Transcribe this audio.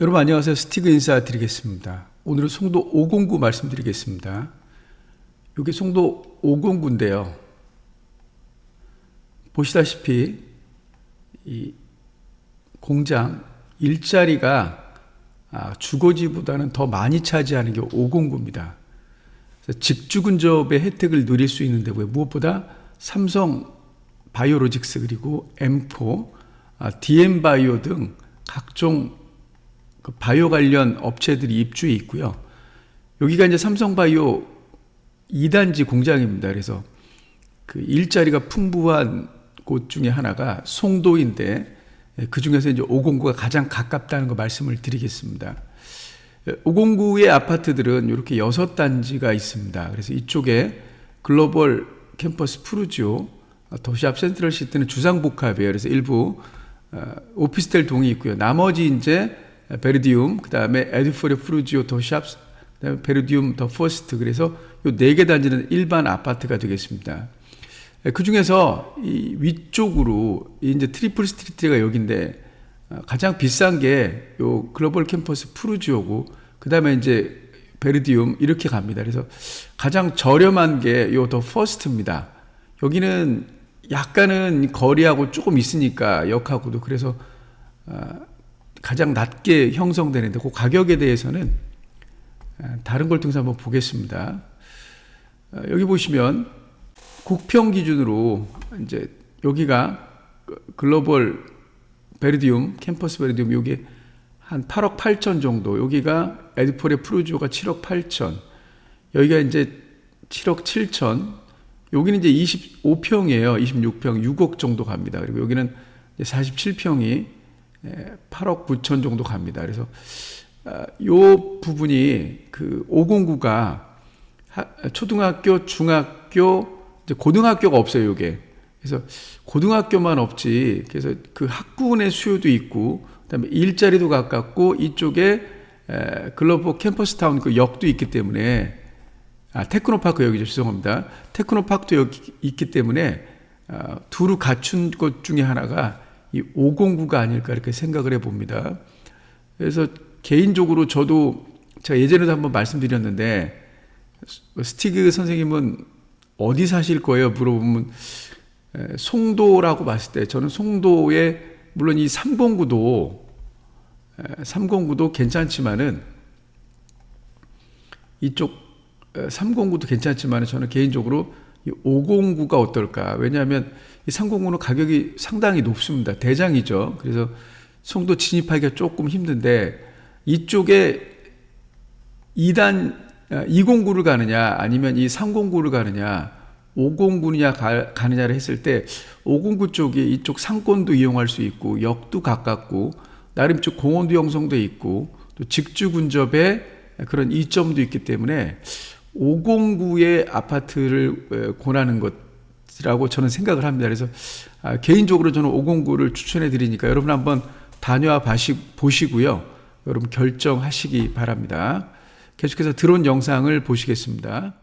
여러분 안녕하세요. 스티그 인사 드리겠습니다. 오늘은 송도 509 말씀드리겠습니다. 여기 송도 509인데요. 보시다시피 이 공장 일자리가 아, 주거지보다는 더 많이 차지하는 게 509입니다. 직주 근접의 혜택을 누릴 수 있는데 왜 무엇보다 삼성 바이오로직스 그리고 M4, 아, DM 바이오 등 각종 그 바이오 관련 업체들이 입주해 있고요. 여기가 이제 삼성 바이오 2단지 공장입니다. 그래서 그 일자리가 풍부한 곳 중에 하나가 송도인데 그 중에서 이제 509가 가장 가깝다는 거 말씀을 드리겠습니다. 509의 아파트들은 이렇게 6단지가 있습니다. 그래서 이쪽에 글로벌 캠퍼스 푸르지오, 도시앞 센트럴 시티는 주상복합이에요. 그래서 일부 어, 오피스텔 동이 있고요. 나머지 이제 베르디움, 그 다음에 에디포레 푸르지오 도시앞, 그 다음에 베르디움 더 퍼스트. 그래서 요 네 개 단지는 일반 아파트가 되겠습니다. 그 중에서 이 위쪽으로 이제 트리플 스트리트가 여기인데 어, 가장 비싼 게 요 글로벌 캠퍼스 푸르지오고 그 다음에 이제 베르디움 이렇게 갑니다. 그래서 가장 저렴한 게 요 더 퍼스트입니다. 여기는 약간은 거리하고 조금 있으니까 역하고도 그래서 어, 가장 낮게 형성되는데 그 가격에 대해서는 어, 다른 걸 통해서 한번 보겠습니다. 여기 보시면 국평 기준으로 이제 여기가 글로벌 베르디움 캠퍼스 베르디움 여기 한 8억 8천 정도. 여기가 에드폴의 프루지오가 7억 8천. 여기가 이제 7억 7천. 여기는 이제 25평이에요. 26평. 6억 정도 갑니다. 그리고 여기는 47평이 8억 9천 정도 갑니다. 그래서 이 아, 부분이 그 509가 초등학교 중학교 고등학교가 없어요 이게. 그래서 고등학교만 없지. 그래서 그 학군의 수요도 있고 그다음에 일자리도 가깝고 이쪽에 에, 글로벌 캠퍼스 타운 그 역도 있기 때문에 아 테크노파크 여기죠. 죄송합니다. 테크노파크도 여기 있기 때문에 아, 두루 갖춘 것 중에 하나가 이 509가 아닐까 이렇게 생각을 해 봅니다. 그래서 개인적으로 저도 제가 예전에도 한번 말씀드렸는데 스티그 선생님은 어디 사실 거예요? 물어보면 송도라고 봤을 때 저는 송도에 물론 이 309도 309도 괜찮지만은 이쪽 309도 괜찮지만 저는 개인적으로 이 509가 어떨까? 왜냐하면 이 309는 가격이 상당히 높습니다. 대장이죠. 그래서 송도 진입하기가 조금 힘든데 이쪽에 2단 209를 가느냐 아니면 이 309를 가느냐 509냐 가느냐를 했을 때 509 쪽이 이쪽 상권도 이용할 수 있고 역도 가깝고 나름 쪽 공원도 형성돼 있고 또 직주 근접에 그런 이점도 있기 때문에 509의 아파트를 권하는 것이라고 저는 생각을 합니다. 그래서 아, 개인적으로 저는 509를 추천해 드리니까 여러분 한번 다녀와 보시고요. 여러분 결정하시기 바랍니다. 계속해서 드론 영상을 보시겠습니다.